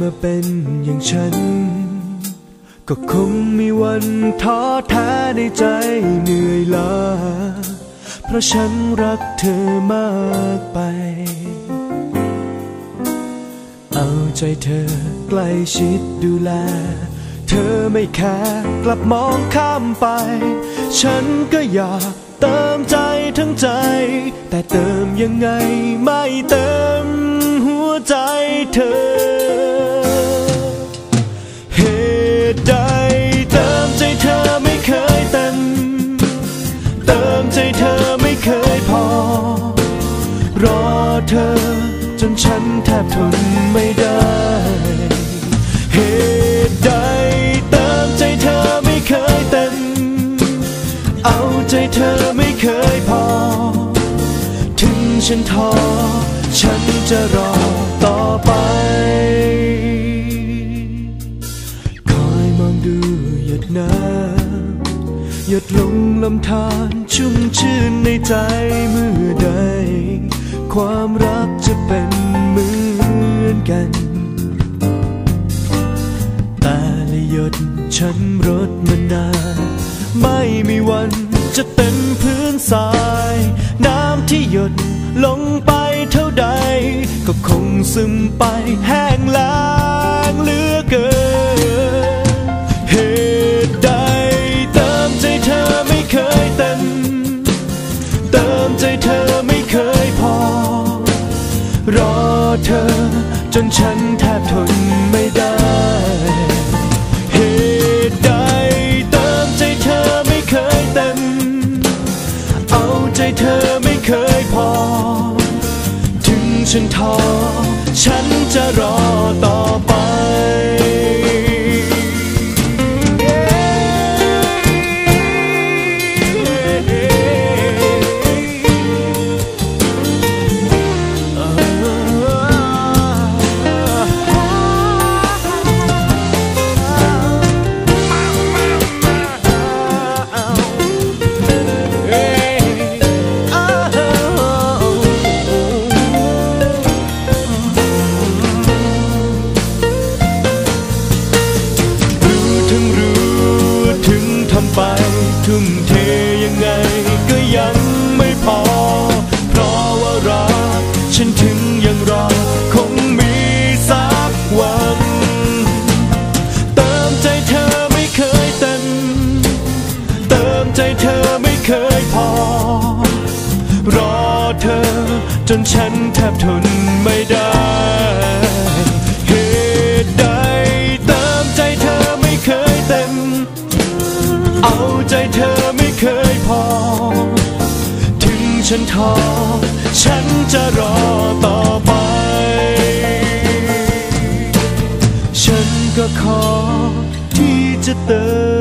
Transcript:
มาเป็นอย่างฉัน ก็คงมีวันท้อแท้ในใจเหนื่อยล้า เพราะฉันรักเธอมากไป เอาใจเธอใกล้ชิดดูแล เธอไม่แค่กลับมองข้ามไป ฉันก็อยากเติมใจทั้งใจ แต่เติมยังไงไม่เติม เธอ จนฉันแทบทนไม่ได้ เหตุใดเติมใจเธอไม่เคยเต็ม เอาใจเธอไม่เคยพอ ถึงฉันท้อฉันจะรอต่อไป คอยมองดูหยดน้ำหยดลงลำธารชุ่มชื่นในใจเมื่อใด ความรักจะเป็นเหมือนกัน แต่ละหยดฉันรดมันนานไม่มีวันจะเต็มพื้นทราย น้ำที่หยดลงไปเท่าใด ก็คงซึมไปแห้งล้างลื นฉันแทบทนไม่ได้ เหตุใดเติมใจเธอไม่เคยเต็ม เอาใจเธอไม่เคยพอ ถึงฉันท้อฉันจะรอต่อ ทุ่มเทยังไงก็ยังไม่พอ เพราะว่ารักฉันถึงยังรอ คงมีสักวันเติมใจเธอไม่เคยเต็มเติมใจเธอไม่เคยพอ รอเธอจนฉันแทบทนไม่ได้ เอาใจเธอไม่เคยพอ ถึงฉันท้อฉันจะรอต่อไป ฉันก็ขอที่จะเติม